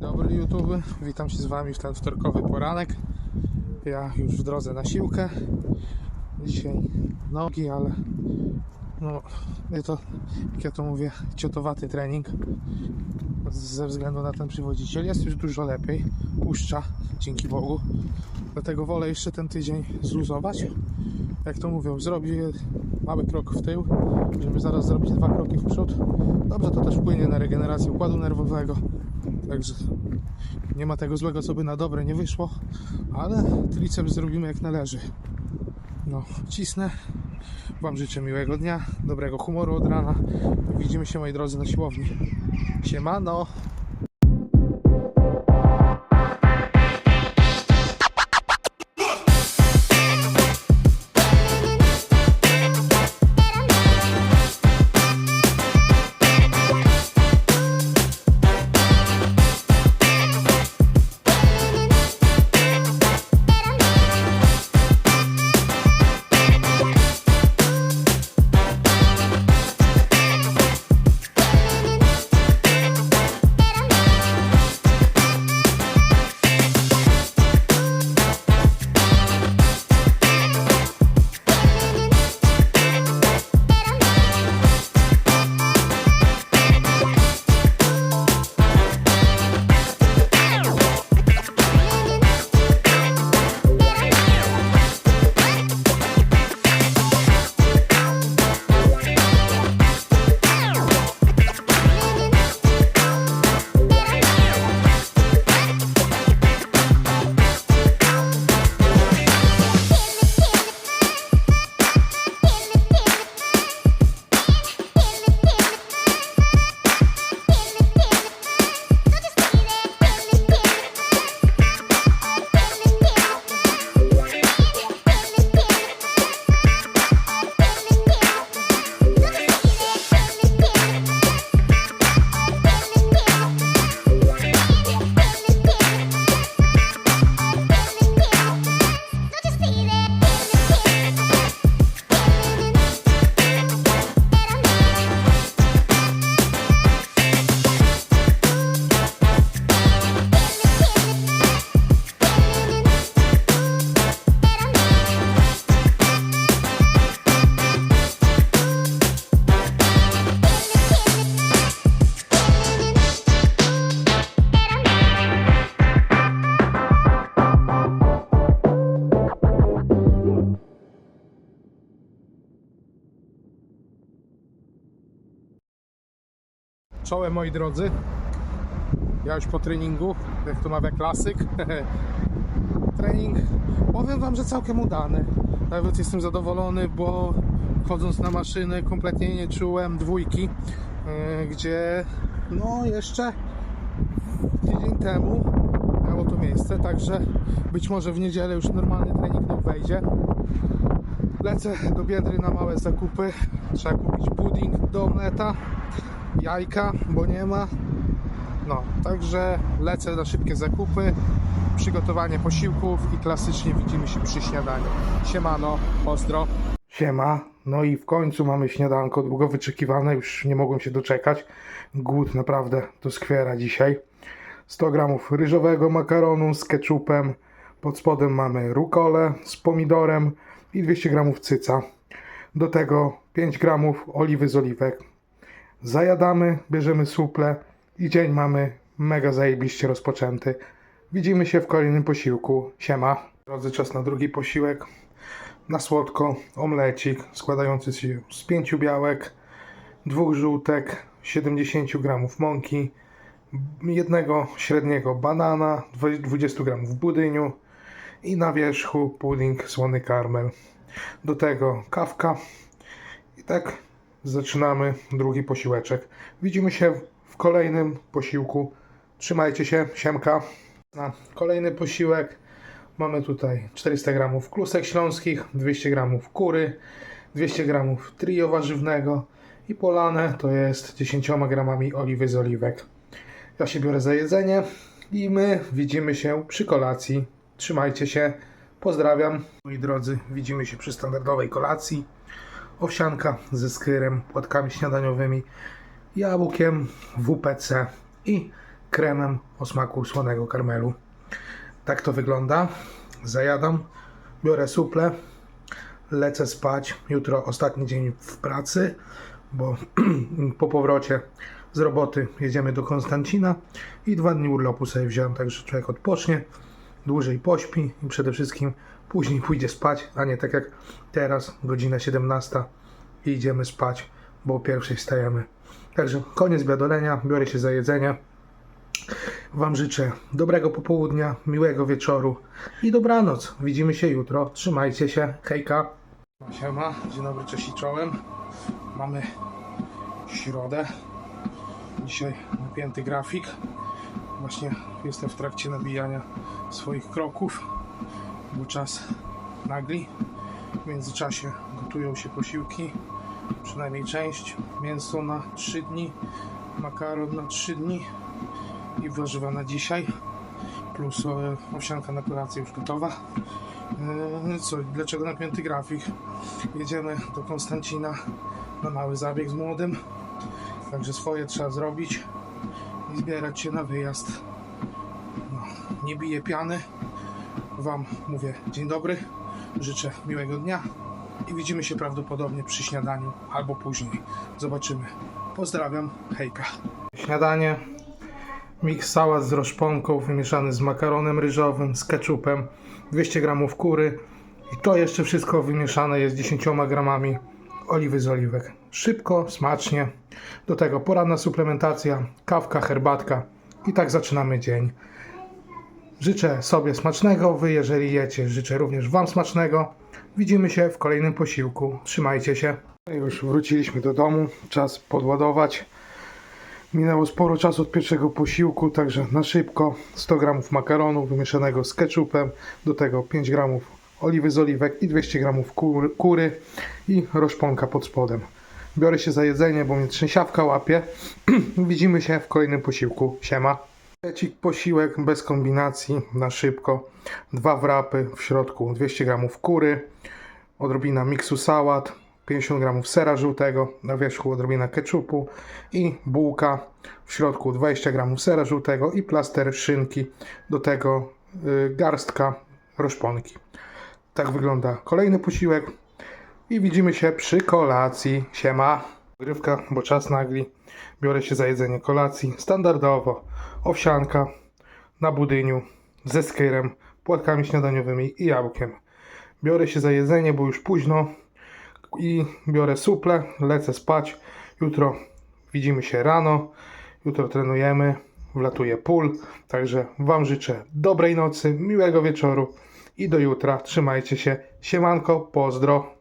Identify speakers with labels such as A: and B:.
A: Dobry YouTube, witam się z Wami w ten wtorkowy poranek. Ja już w drodze na siłkę. Dzisiaj nogi, ale no, to, jak ja to mówię, ciotowaty trening. Ze względu na ten przywodziciel jest już dużo lepiej. Puszcza, dzięki Bogu. Dlatego wolę jeszcze ten tydzień zluzować. Jak to mówią, zrobię mały krok w tył, żeby zaraz zrobić dwa kroki w przód. Dobrze to też wpłynie na regenerację układu nerwowego. Także nie ma tego złego, co by na dobre nie wyszło, ale triceps zrobimy jak należy. No, cisnę. Wam życzę miłego dnia, dobrego humoru od rana. Widzimy się, moi drodzy, na siłowni. Siemano! Czołem moi drodzy. Ja już po treningu, jak to mawia klasyk. Trening, powiem wam, że całkiem udany. Nawet jestem zadowolony, bo wchodząc na maszynę kompletnie nie czułem dwójki, e, gdzie no jeszcze tydzień temu miało to miejsce, także być może w niedzielę już normalny trening nam wejdzie. Lecę do Biedry na małe zakupy. Trzeba kupić pudding do omleta, jajka, bo nie ma. No, także lecę na szybkie zakupy, przygotowanie posiłków i klasycznie widzimy się przy śniadaniu. Siemano, pozdro. Siema, no i w końcu mamy śniadanko, długo wyczekiwane, już nie mogłem się doczekać. Głód naprawdę to skwiera dzisiaj. 100 gramów ryżowego makaronu z ketchupem, pod spodem mamy rukolę z pomidorem i 200 gramów cyca. Do tego 5 gramów oliwy z oliwek. Zajadamy, bierzemy suple i dzień mamy mega zajebiście rozpoczęty. Widzimy się w kolejnym posiłku. Siema. Drodzy, czas na drugi posiłek. Na słodko omlecik składający się z pięciu białek, dwóch żółtek, 70 gramów mąki, jednego średniego banana, 20 gramów budyniu i na wierzchu pudding słony karmel. Do tego kawka i tak zaczynamy drugi posiłeczek. Widzimy się w kolejnym posiłku. Trzymajcie się, siemka. Na kolejny posiłek mamy tutaj 400 gramów klusek śląskich, 200 gramów kury, 200 gramów trio warzywnego i polane to jest 10 gramami oliwy z oliwek. Ja się biorę za jedzenie i my widzimy się przy kolacji. Trzymajcie się. Pozdrawiam. Moi drodzy, widzimy się przy standardowej kolacji. Owsianka ze skyrem, płatkami śniadaniowymi, jabłkiem, WPC i kremem o smaku słonego karmelu. Tak to wygląda. Zajadam, biorę suple, lecę spać. Jutro ostatni dzień w pracy, bo po powrocie z roboty jedziemy do Konstancina i dwa dni urlopu sobie wziąłem, także człowiek odpocznie, dłużej pośpi i przede wszystkim później pójdzie spać, a nie tak jak teraz, godzina 17 i idziemy spać, bo o pierwszej wstajemy. Także koniec biadolenia, biorę się za jedzenie. Wam życzę dobrego popołudnia, miłego wieczoru i dobranoc. Widzimy się jutro. Trzymajcie się. Hejka. Siema, dzień dobry, cześć i czołem. Mamy środę. Dzisiaj napięty grafik. Właśnie jestem w trakcie nabijania swoich kroków, bo czas nagli. W międzyczasie gotują się posiłki, przynajmniej część. Mięso na 3 dni, makaron na 3 dni i warzywa na dzisiaj. Plus e, owsianka na kolację już gotowa. E, Co, dlaczego napięty grafik? Jedziemy do Konstancina na mały zabieg z młodym. Także swoje trzeba zrobić i zbierać się na wyjazd. No, nie bije piany. Wam mówię dzień dobry. Życzę miłego dnia i widzimy się prawdopodobnie przy śniadaniu albo później. Zobaczymy. Pozdrawiam. Hejka. Śniadanie. Miks sałat z roszponką wymieszany z makaronem ryżowym, z keczupem, 200 g kury i to jeszcze wszystko wymieszane jest 10 gramami oliwy z oliwek. Szybko, smacznie. Do tego poranna suplementacja, kawka, herbatka i tak zaczynamy dzień. Życzę sobie smacznego, wy jeżeli jecie, życzę również wam smacznego. Widzimy się w kolejnym posiłku. Trzymajcie się. Już wróciliśmy do domu, czas podładować. Minęło sporo czasu od pierwszego posiłku, także na szybko 100 g makaronu wymieszanego z ketchupem, do tego 5 g oliwy z oliwek i 200 g kury, kury i roszponka pod spodem. Biorę się za jedzenie, bo mnie trzęsiawka łapie. Widzimy się w kolejnym posiłku. Siema. Trzeci posiłek bez kombinacji, na szybko. Dwa wrapy, w środku 200 g kury, odrobina miksu sałat, 50 g sera żółtego, na wierzchu odrobina ketchupu i bułka, w środku 20 g sera żółtego i plaster szynki, do tego y, garstka roszponki. Tak wygląda kolejny posiłek i widzimy się przy kolacji. Siema. Grywka, bo czas nagli. Biorę się za jedzenie kolacji. Standardowo owsianka na budyniu ze skyrem, płatkami śniadaniowymi i jabłkiem. Biorę się za jedzenie, bo już późno i biorę suple, lecę spać. Jutro widzimy się rano, jutro trenujemy, wlatuje pól, także Wam życzę dobrej nocy, miłego wieczoru i do jutra. Trzymajcie się, siemanko, pozdro.